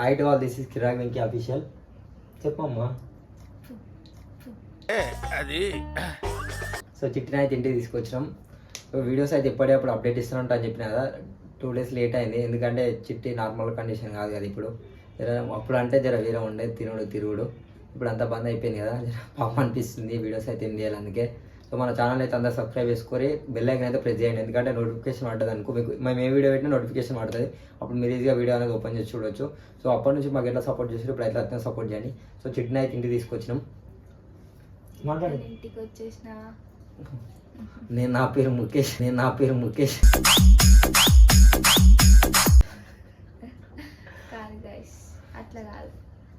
Height all this is Kirak Venky official చెప్పమ్మా so చిట్టిని అయితే ఇంటికి తీసుకొచ్చినాం. సో వీడియోస్ అయితే ఎప్పటికప్పుడు అప్డేట్ ఇస్తున్నట్టు అని చెప్పిన కదా టూ డేస్ లేట్ అయింది. ఎందుకంటే చిట్టి నార్మల్ కండిషన్ కాదు కదా ఇప్పుడు. జర అప్పుడు అంటే జర వేరే ఉండే తినుడు తిరుగుడు. ఇప్పుడు అంతా బంద్ అయిపోయింది కదా పాపం అనిపిస్తుంది వీడియోస్ అయితే ఏం చేయాలి అందుకే. సో మన ఛానల్ అయితే అందరూ సబ్స్క్రైబ్ చేసుకొని బెల్ ఐకన్ అయితే ప్రెస్ చేయండి. ఎందుకంటే నోటిఫికేషన్ పడుతుంది అనుకో మీకు మేము ఏ వీడియో పెట్టినా నోటిఫికేషన్ పడుతుంది. అప్పుడు మీరు ఈజీగా వీడియో అనేది ఓపెన్ చేసి చూడొచ్చు. సో అప్పటి నుంచి మాకు ఎట్లా సపోర్ట్ చేసి ఇప్పుడు ఎట్లా సపోర్ట్ చేయండి. సో చిట్టిని అయితే ఇంటికి తీసుకొచ్చినాం. మాట్లాడి. ఇంటికి వచ్చేసిన నేను నా పేరు ముఖేష్ నేను నా పేరు ముఖేష్. అట్లా కాదు.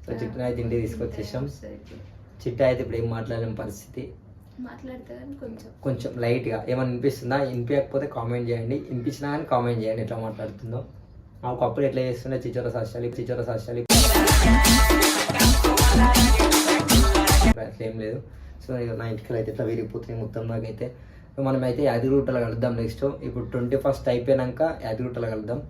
సో చిట్టిని అయితే ఇంటికి తీసుకొచ్చేసాం. చిట్ట అయితే ఇప్పుడు ఏం మాట్లాడలేని పరిస్థితి. కొంచెం. కొంచెం లైట్గా ఏమైనా వినిపిస్తుందా? వినిపించకపోతే కామెంట్ చేయండి. వినిపించినా కానీ కామెంట్ చేయండి. ఎట్లా మాట్లాడుతుందో. ఆ ఒకప్పుడు ఎట్లా చేస్తుండే? చిచ్చోర సాక్షాలి చిచ్చోర సాక్షాలి అట్లా ఏం లేదు. సో నా ఇంటికి అయితే ఇట్లా విరిగిపోతున్నాయి మొత్తం నాకైతే. సో మనం అయితే యాదగిరిగుట్టలో కలుద్దాం నెక్స్ట్. ఇప్పుడు ట్వంటీ ఫస్ట్ అయిపోయాక యాదగిరిగుట్టలో కలుద్దాం.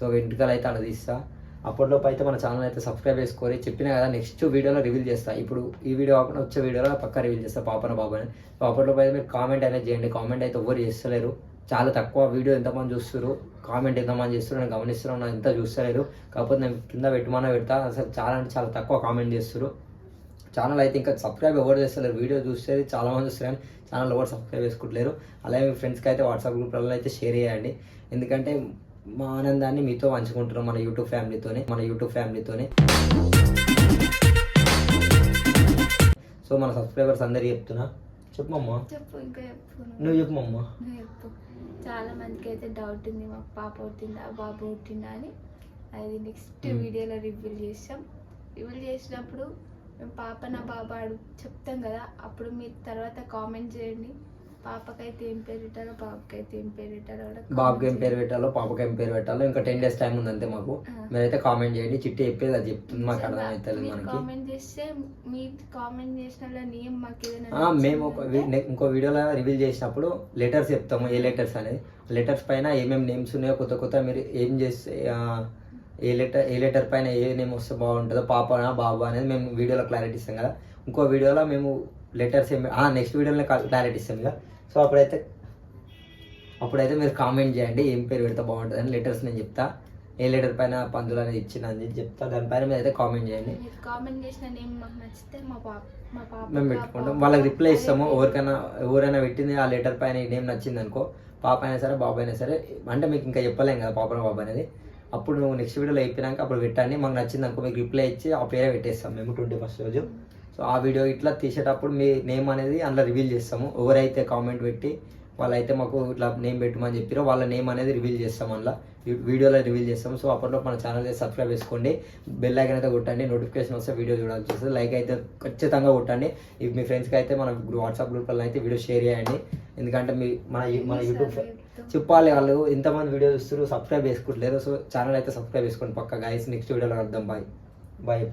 సో ఇంటికల్ అయితే అలా తీస్తా. అప్పటిలోపు అయితే మన ఛానల్ అయితే సబ్స్క్రైబ్ చేసుకొని చెప్పిన కదా నెక్స్ట్ వీడియోలో రివీల్ చేస్తా. ఇప్పుడు ఈ వీడియో కాకుండా వచ్చే వీడియోలో పక్కా రివీల్ చేస్తా పాపన బాబు అని. అప్పటిలోపు అయితే మీరు కామెంట్ అనేది చేయండి. కామెంట్ అయితే ఎవరు చేస్తలేరు. చాలా తక్కువ వీడియో ఎంతమంది చూస్తారు కామెంట్ ఎంతమంది చేస్తారు నేను గమనిస్తున్నాను. నేను ఎంత చూస్తలేరు. కాకపోతే నేను కింద పెట్టుమన్నా పెడతా. అసలు చాలా అంటే చాలా తక్కువ కామెంట్ చేస్తారు ఛానల్ అయితే ఇంకా సబ్స్క్రైబ్ ఎవరు చేస్తలేరు. వీడియో చూస్తే చాలా మంది చూస్తారు కానీ ఛానల్ ఎవరు సబ్స్క్రైబ్ చేసుకుంటలేరు. అలాగే మీ ఫ్రెండ్స్కి అయితే వాట్సాప్ గ్రూప్లలో అయితే షేర్ చేయండి. ఎందుకంటే మా ఆనందాన్ని మీతో పంచుకుంటున్నాం మన యూట్యూబ్ ఫ్యామిలీతోనే మన యూట్యూబ్ ఫ్యామిలీతోనే. సో మన సబ్స్క్రైబర్స్ అందరికీ చెప్తున్నా. చెప్పమ్మా. చెప్పు ఇంకా చెప్పు. నువ్వు. చెప్పమ్మా. నువ్వు చెప్పు. చాలా మందికి అయితే డౌట్ ఉంది మా పాప పుట్టిందా బాబు పుట్టిందా అని. అది నెక్స్ట్. వీడియోలో రివీల్ చేస్తాం. రివీల్ చేసినప్పుడు మేము పాప నా బాబా అడుగు చెప్తాం కదా అప్పుడు మీరు తర్వాత కామెంట్ చేయండి. పాపకైతే ఏం పేరు పెట్టాలో బాబుకైతే ఏం పేరు పెట్టాలో కూడా బాబుకి ఏం పేరు పెట్టాలో పాపకి ఏం పేరు పెట్టాలో ఇంకా టెన్ డేస్ టైం ఉంది అంతే మాకు. మీరైతే కామెంట్ చేయండి చిట్టి చెప్పేది అది చెప్తుంది మాకు అర్థమవుతుంది మనకి. కామెంట్ చేస్తే మీరు కామెంట్ చేసిన నేమ్ మాకు ఏదైనా మేము ఒక ఇంకో వీడియోలో రివీల్ చేసినప్పుడు లెటర్స్ చెప్తాము ఏ లెటర్స్ అనేది. లెటర్స్ పైన ఏమేమి నేమ్స్ ఉన్నాయో కొత్త కొత్త మీరు ఏం చేస్తే ఏ లెటర్ ఏ లెటర్ పైన ఏ నేమ్ వస్తే బాగుంటుందో పాపనా బాబు అనేది మేము వీడియోలో క్లారిటీ ఇస్తాం కదా. ఇంకో వీడియోలో మేము లెటర్స్ ఏమి నెక్స్ట్ వీడియోలో క్లారిటీ ఇస్తాం కదా సో అప్పుడైతే అప్పుడైతే మీరు కామెంట్ చేయండి ఏం పేరు పెడితే బాగుంటుంది అని లెటర్స్ నేను చెప్తా. ఏ లెటర్ పైన పందులు అనేది ఇచ్చిన అని చెప్తా. దానిపైన మీరు అయితే కామెంట్ చేయండి. మీరు కామెంట్ చేసిన నేమ్ మాకు నచ్చితే మా పాప మా పాప మేము పెట్టుకుంటాం. వాళ్ళకి రిప్లై ఇస్తాము. ఎవరికైనా ఎవరైనా పెట్టింది ఆ లెటర్ పైన ఈ నేమ్ నచ్చింది అనుకో పాప అయినా సరే బాబు అయినా సరే అంటే మీకు ఇంకా చెప్పలేం కదా పాపన బాబు అనేది. అప్పుడు నువ్వు నెక్స్ట్ వీడియోలో అయిపోయినాక అప్పుడు పెట్టండి. మాకు నచ్చింది అనుకో మీకు రిప్లై ఇచ్చి ఆ పేరే పెట్టేస్తాం. మేము ట్వంటీ ఫస్ట్ రోజు. సో ఆ వీడియో ఇట్లా తీసేటప్పుడు మీ నేమ్ అనేది అందులో రివీల్ చేస్తాము. ఎవరైతే కామెంట్ పెట్టి వాళ్ళైతే మాకు ఇట్లా నేమ్ పెట్టమని చెప్పారో వాళ్ళ నేమ్ అనేది రివీల్ చేస్తాం అందులో. వీడియోలో రివీల్ చేస్తాం సో అప్పట్లో మన ఛానల్ అయితే సబ్స్క్రైబ్ చేసుకోండి. బెల్ ఐకన్ అయితే కొట్టండి. నోటిఫికేషన్ వస్తే వీడియో చూడాల్సి వస్తుంది. లైక్ అయితే ఖచ్చితంగా కొట్టండి. ఇవి మీ ఫ్రెండ్స్కి అయితే మన వాట్సాప్ గ్రూప్లో అయితే వీడియో షేర్ చేయండి. ఎందుకంటే మీ మన మన యూట్యూబ్ చెప్పాలి వాళ్ళు. ఎంతమంది వీడియో చూస్తారు సబ్స్క్రైబ్ చేసుకుంటలేరు సో ఛానల్ అయితే సబ్స్క్రైబ్ చేసుకోండి పక్క గాయస్ నెక్స్ట్ వీడియోలో అర్థం బాయ్ బాయ్